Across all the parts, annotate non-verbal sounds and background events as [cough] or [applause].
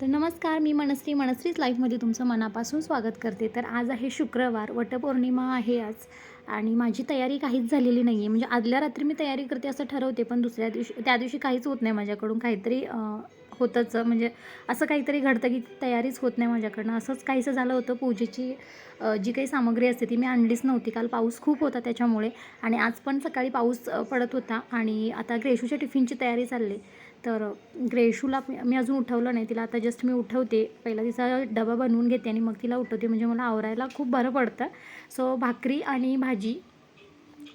तर नमस्कार मी मनस्री मनस्रीच लाईफमध्ये तुमचं मनापासून स्वागत करते. तर आज आहे शुक्रवार वटपौर्णिमा आहे आज आणि माझी तयारी काहीच झालेली नाही आहे म्हणजे आदल्या रात्री मी तयारी करते असं ठरवते पण दुसऱ्या दिवशी त्या दिवशी काहीच होत नाही माझ्याकडून. काहीतरी होतंच. म्हणजे असं काहीतरी घडतं की तयारीच होत नाही माझ्याकडनं. असंच काहीसं झालं होतं पूजेची जी काही सामग्री असते ती मी आणलीच नव्हती. काल पाऊस खूप होता त्याच्यामुळे आणि आज पण सकाळी पाऊस पडत होता आणि आता ग्रेशूच्या टिफिनची तयारी चालली. तर ग्रेशूला मी अजून उठवलं नाही. तिला आता जस्ट मी उठवते. पहिला तिचा डबा बनवून घेते आणि मग तिला उठवते. म्हणजे मला आवरायला खूप बरं पडतं. सो भाकरी आणि भाजी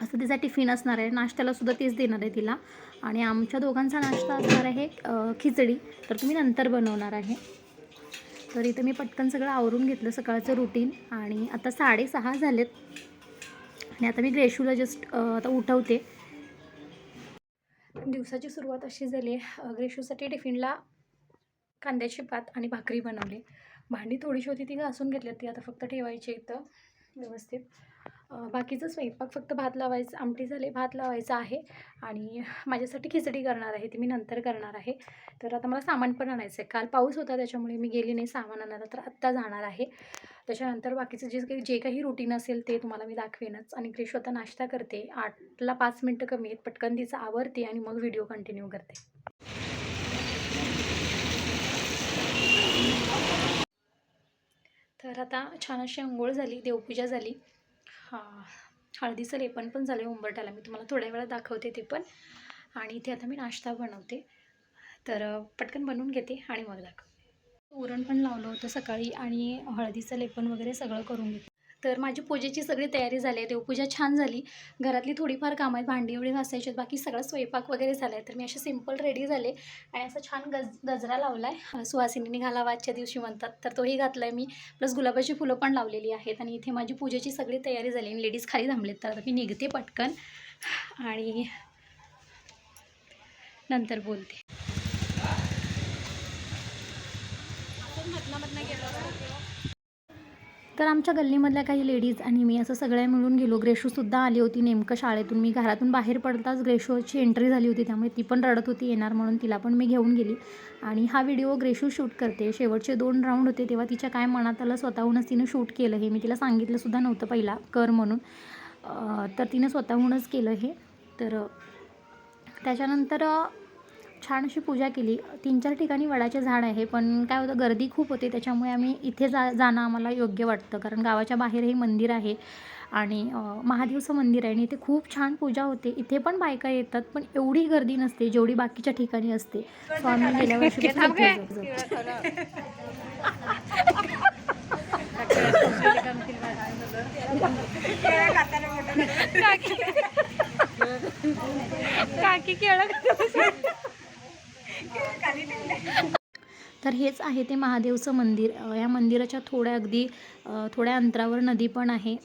असं तिचा टिफिन असणार आहे. नाश्त्याला सुद्धा तेच देणार आहे तिला. आणि आमच्या दोघांचा नाश्ता असणार आहे खिचडी. तर तुम्ही नंतर बनवणार आहे. तर इथं मी पटकन सगळं आवरून घेतलं सकाळचं रुटीन आणि आता साडेसहा झालेत. आणि आता मी ग्रेशूला जस्ट आता उठवते. दिवसाची सुरुवात अशी झाली ग्रेशूसाठी टिफिनला कांद्याची पात आणि भाकरी बनवली. भांडी थोडीशी होती ती घासून घेतली ती आता फक्त ठेवायची इथं व्यवस्थित. बाकीचं स्वयंपाक फक्त भात लावायचं आमटी झाली भात लावायचं आहे. आणि माझ्यासाठी खिचडी करणार आहे ती मी नंतर करणार आहे. तर आता मला सामान पण आणायचं आहे काल पाऊस होता त्याच्यामुळे मी गेली नाही सामान आणायला तर आत्ता जाणार आहे. त्याच्यानंतर बाकीचं जे काही जे काही रुटीन असेल ते तुम्हाला मी दाखवेनच. आणि क्रिश आता नाश्ता करते. आठला पाच मिनटं कमी आहेत पटकन तिचं आवरते आणि मग व्हिडिओ कंटिन्यू करते. तर आता छान अशी अंघोळ झाली देवपूजा झाली. हां हळदीचं लेपन पण झालं आहे उंबरट्याला मी तुम्हाला थोड्या वेळा दाखवते ते पण. आणि इथे आता मी नाश्ता बनवते. तर पटकन बनवून घेते आणि मग दाखव. उरण पण लावलं होतं सकाळी आणि हळदीचं लेपन वगैरे सगळं करून घेते. तर माझी पूजेची सगळी तयारी झाली आहे. देवपूजा छान झाली. घरातली थोडीफार कामं आहेत. भांडी एवढी घासायची आहेत. बाकी सगळं स्वयंपाक वगैरे झाला आहे तर मी असे सिंपल रेडी झाले आणि असं छान गज गजरा लावला आहे सुहासिनीने घालावा आजच्या दिवशी म्हणतात. तर तोही घातला आहे मी. प्लस गुलाबाची फुलं पण लावलेली आहेत आणि इथे माझी पूजेची सगळी तयारी झाली आणि लेडीज खाली थांबलेत. तर मी निघते पटकन आणि नंतर बोलते. तर आमच्या गल्लीमधल्या काही लेडीज आणि मी असं सगळ्या मिळून गेलो. ग्रेशूसुद्धा आली होती नेमकं शाळेतून. मी घरातून बाहेर पडताच ग्रेशूची एंट्री झाली होती त्यामुळे ती पण रडत होती येणार म्हणून. तिला पण मी घेऊन गेली. आणि हा व्हिडिओ ग्रेशू शूट करते. शेवटचे दोन राऊंड होते तेव्हा तिच्या काय मनात आलं स्वतःहूनच तिनं शूट केलं हे. मी तिला सांगितलंसुद्धा नव्हतं पहिला कर म्हणून. तर तिनं स्वतःहूनच केलं हे. तर त्याच्यानंतर छान अशी पूजा केली. तीन चार ठिकाणी वडाचे झाड आहे पण काय होतं गर्दी खूप होते त्याच्यामुळे आम्ही इथे जा जाणं आम्हाला योग्य वाटतं. कारण गावाच्या बाहेर हे मंदिर आहे आणि महादेवचं मंदिर आहे आणि इथे खूप छान पूजा होते. इथे पण बायका येतात पण एवढी गर्दी नसते जेवढी बाकीच्या ठिकाणी असते. सो आम्ही [laughs] गेल्या जातो. काकी केळं तर हेच आहे ते महादेवचं मंदिर. या मंदिराच्या थोड्या अगदी थोड्या अंतरावर नदी पण आहे.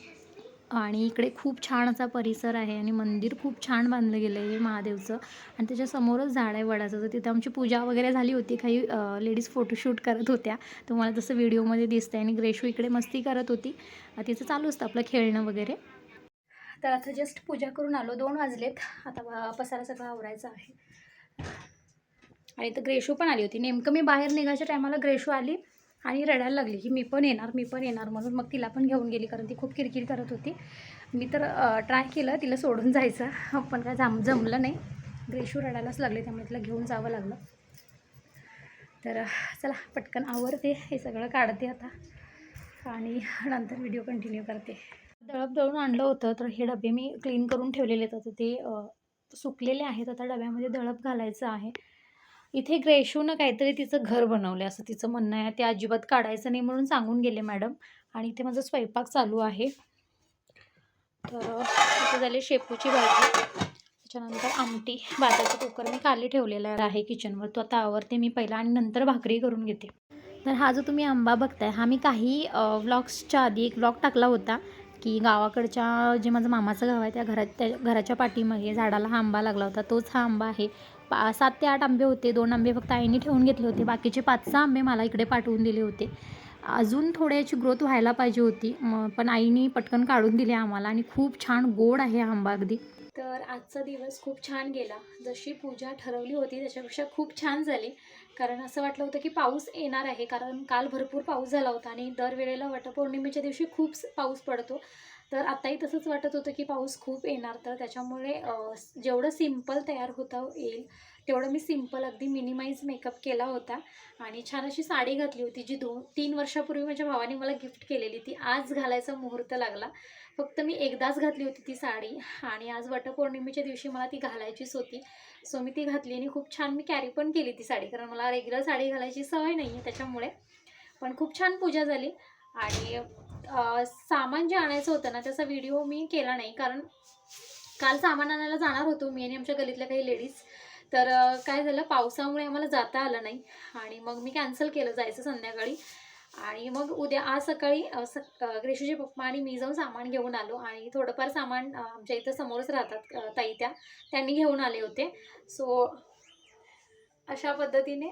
आणि इकडे खूप छान असा परिसर आहे आणि मंदिर खूप छान बांधलं गेलं आहे महादेवचं. आणि त्याच्यासमोरच झाड आहे वडाचं. तर तिथं आमची पूजा वगैरे झाली होती. काही लेडीज फोटोशूट करत होत्या. तुम्हाला तसं व्हिडिओमध्ये दिसतंय आणि ग्रेशू इकडे मस्ती करत होती. तिचं चालू असतं आपलं खेळणं वगैरे. तर आता जस्ट पूजा करून आलो. दोन वाजलेत. आता पसारा सगळा आवरायचा आहे. आणि तर ग्रेशू पण आली होती. नेमकं मी बाहेर निघायच्या टायमाला ग्रेशू आली आणि रडायला लागली की मी पण येणार मी पण येणार म्हणून मग तिला पण घेऊन गेली कारण ती खूप किरकिर करत होती. मी तर ट्राय केलं तिला सोडून जायचं पण काय जम जमलं नाही. ग्रेशू रडायलाच लागले त्यामुळे तिला घेऊन जावं लागलं. तर चला पटकन आवरते हे सगळं काढते आता. आणि नंतर व्हिडिओ कंटिन्यू करते. दळप दळून आणलं होतं तर हे डबे मी क्लीन करून ठेवलेले आहेत. आता ते सुकलेले आहेत. आता डब्यामध्ये दळप घालायचं आहे. इथे ग्रेशूनं काहीतरी तिचं घर बनवलं असं तिचं म्हणणं आहे. ते अजिबात काढायचं नाही म्हणून सांगून गेले मॅडम. आणि इथे माझा स्वयंपाक चालू आहे. तर इथे झाले शेपूची भाजी. त्याच्यानंतर आमटी. भाताचा कुकर मी खाली ठेवलेला आहे किचनवर तो आता आवरते मी पहिला आणि नंतर भाकरी करून घेते. तर हा जो तुम्ही आंबा बघताय हा मी काही व्लॉग्सच्या आधी एक व्लॉग टाकला होता की गावाकडच्या जे माझं मामाचं गाव आहे त्या घरात त्या घराच्या पाठीमागे झाडाला हा आंबा लागला होता. तोच हा आंबा आहे. पा सात ते आठ आंबे होते. दोन आंबे फक्त आईने ठेवून घेतले होते. बाकीचे पाच सहा आंबे मला इकडे पाठवून दिले होते. अजून थोड्याची ग्रोथ व्हायला पाहिजे होती. मग पण आईने पटकन काढून दिले आम्हाला आणि खूप छान गोड आहे आंबा अगदी. तर आजचा दिवस खूप छान गेला. जशी पूजा ठरवली होती त्याच्यापेक्षा खूप छान झाली. कारण असं वाटलं होतं की पाऊस येणार आहे. कारण काल भरपूर पाऊस झाला होता आणि दरवेळेला वटपौर्णिमेच्या दिवशी खूप पाऊस पडतो. तर आताही तसंच वाटत होतं की पाऊस खूप येणार तर त्याच्यामुळे जेवढं सिंपल तयार होता येईल तेवढं मी सिंपल अगदी मिनिमाइज मेकअप केला होता. आणि छान अशी साडी घातली होती जी दोन तीन वर्षापूर्वी माझ्या भावाने मला गिफ्ट केलेली ती आज घालायचा मुहूर्त लागला. फक्त मी एकदाच घातली होती ती साडी. आणि आज वटपौर्णिमेच्या दिवशी मला ती घालायचीच होती. सो मी ती घातली आणि खूप छान मी कॅरी पण केली ती साडी कारण मला रेग्युलर साडी घालायची सवय नाही आहे त्याच्यामुळे. पण खूप छान पूजा झाली. आणि सामान जे आणायचं होतं ना त्याचा व्हिडिओ मी केला नाही. कारण काल सामान आणायला जाणार होतो मी आणि आमच्या गलीतल्या काही लेडीज. तर काय झालं पावसामुळे आम्हाला जाता आलं नाही. आणि मग मी कॅन्सल केलं जायचं संध्याकाळी. आणि मग उद्या आज सकाळी अं, ग्रेशूचे पप्पा आणि मी जाऊन सामान घेऊन आलो. आणि थोडंफार सामान आमच्या इथं समोरच राहतात अं, ताई त्या. त्यांनी घेऊन आले होते. सो अशा पद्धतीने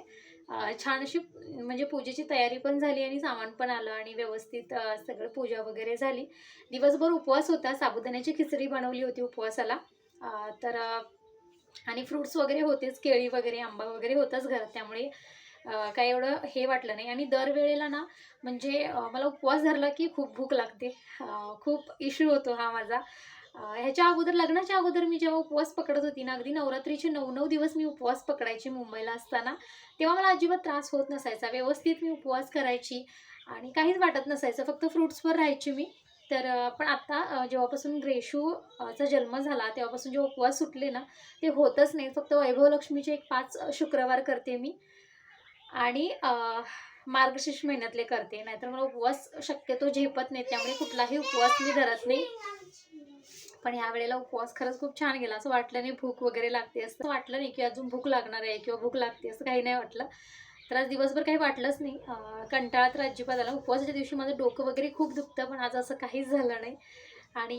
छान अशी म्हणजे पूजेची तयारी पण झाली आणि सामान पण आलं आणि व्यवस्थित सगळं पूजा वगैरे झाली. दिवसभर उपवास होता. साबुदाण्याची खिचडी बनवली होती उपवासाला. तर आणि फ्रुट्स वगैरे होतेच. केळी वगैरे आंबा वगैरे होताच घरात. त्यामुळे काय काही एवढं हे वाटलं नाही. आणि दरवेळेला ना म्हणजे मला उपवास धरला की खूप भूक लागते. खूप इश्यू होतो हा माझा. ह्याच्या अगोदर लग्नाच्या अगोदर मी जेव्हा उपवास पकडत होती ना अगदी नवरात्रीचे नऊ नऊ दिवस मी उपवास पकडायची मुंबईला असताना तेव्हा मला अजिबात त्रास होत नसायचा. व्यवस्थित मी उपवास करायची आणि काहीच वाटत नसायचं. फक्त फ्रुट्सवर राहायची मी. तर पण आत्ता जेव्हापासून ग्रेशूचा जन्म झाला तेव्हापासून जे उपवास सुटले ना ते होतच नाही फक्त वैभवलक्ष्मीचे एक पाच शुक्रवार करते मी. आणि मार्गशीर्ष महिन्यातले करते. नाहीतर मला उपवास शक्यतो झेपत नाही त्यामुळे कुठलाही उपवास मी धरत नाही. पण ह्या वेळेला उपवास खरंच खूप छान गेला. असं वाटलं नाही भूक वगैरे लागते असं. वाटलं नाही की अजून भूक लागणार आहे किंवा भूक लागते असं काही नाही वाटलं. तर आज दिवसभर काही वाटलंच नाही. कंटाळा तर अजिबात आला. उपवासाच्या दिवशी माझं डोकं वगैरे खूप दुखतं पण आज असं काहीच झालं नाही. आणि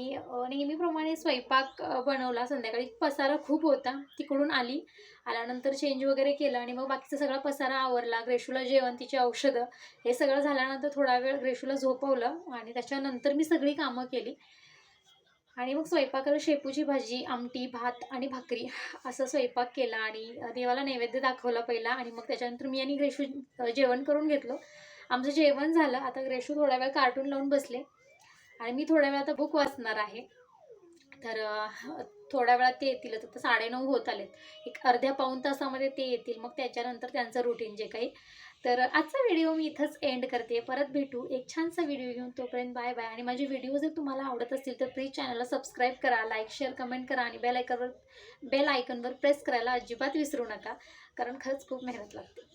नेहमीप्रमाणे स्वयंपाक बनवला. संध्याकाळी पसारा खूप होता. तिकडून आली. आल्यानंतर चेंज वगैरे केलं आणि मग बाकीचा सगळा पसारा आवरला. ग्रेशूला जेवण तिची औषधं हे सगळं झाल्यानंतर थोडा वेळ ग्रेशूला झोपवलं आणि त्याच्यानंतर मी सगळी कामं केली. आणि मग स्वयंपाकाला शेपूची भाजी आमटी भात आणि भाकरी असं स्वयंपाक केला आणि देवाला नैवेद्य दाखवला पहिला आणि मग त्याच्यानंतर मी आणि ग्रेशू जेवण करून घेतलं. आमचं जेवण झालं. आता ग्रेशू थोडा वेळ कार्टून लावून बसले आणि मी थोड्या वेळ आता बुक वाचणार आहे. तर थोड्या वेळात ते येतील. आता साडेनऊ होत आलेत. एक अर्ध्या पाऊण तासामध्ये ते येतील. मग त्याच्यानंतर त्यांचं रुटीन जे काही तर आजचा व्हिडिओ मी इथंच एंड करते. परत भेटू. एक छानसा व्हिडिओ घेऊन तोपर्यंत बाय बाय आणि माझे व्हिडिओ जर तुम्हाला आवडत असतील तर प्लीज चॅनलला सबस्क्राईब करा लाईक शेअर कमेंट करा आणि बेल आयकनवर बेल आयकनवर प्रेस करायला अजिबात विसरू नका. कारण खरंच खूप मेहनत लागते.